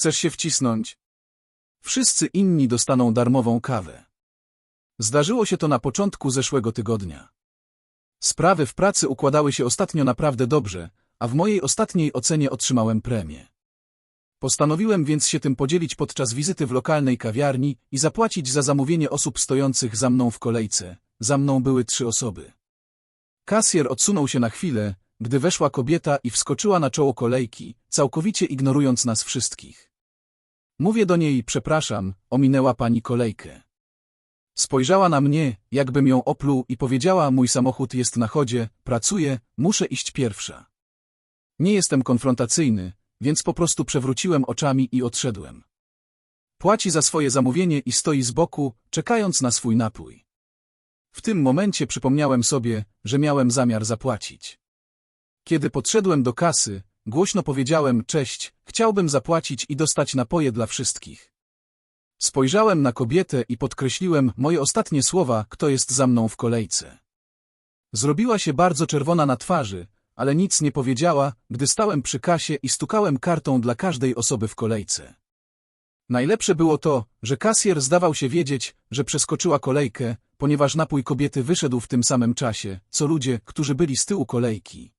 Chcesz się wcisnąć? Wszyscy inni dostaną darmową kawę. Zdarzyło się to na początku zeszłego tygodnia. Sprawy w pracy układały się ostatnio naprawdę dobrze, a w mojej ostatniej ocenie otrzymałem premię. Postanowiłem więc się tym podzielić podczas wizyty w lokalnej kawiarni i zapłacić za zamówienie osób stojących za mną w kolejce. Za mną były trzy osoby. Kasjer odsunął się na chwilę, gdy weszła kobieta i wskoczyła na czoło kolejki, całkowicie ignorując nas wszystkich. Mówię do niej, przepraszam, ominęła pani kolejkę. Spojrzała na mnie, jakbym ją opluł i powiedziała, mój samochód jest na chodzie, pracuję, muszę iść pierwsza. Nie jestem konfrontacyjny, więc po prostu przewróciłem oczami i odszedłem. Płaci za swoje zamówienie i stoi z boku, czekając na swój napój. W tym momencie przypomniałem sobie, że miałem zamiar zapłacić. Kiedy podszedłem do kasy, głośno powiedziałem cześć, chciałbym zapłacić i dostać napoje dla wszystkich. Spojrzałem na kobietę i podkreśliłem moje ostatnie słowa, kto jest za mną w kolejce. Zrobiła się bardzo czerwona na twarzy, ale nic nie powiedziała, gdy stałem przy kasie i stukałem kartą dla każdej osoby w kolejce. Najlepsze było to, że kasjer zdawał się wiedzieć, że przeskoczyła kolejkę, ponieważ napój kobiety wyszedł w tym samym czasie, co ludzie, którzy byli z tyłu kolejki.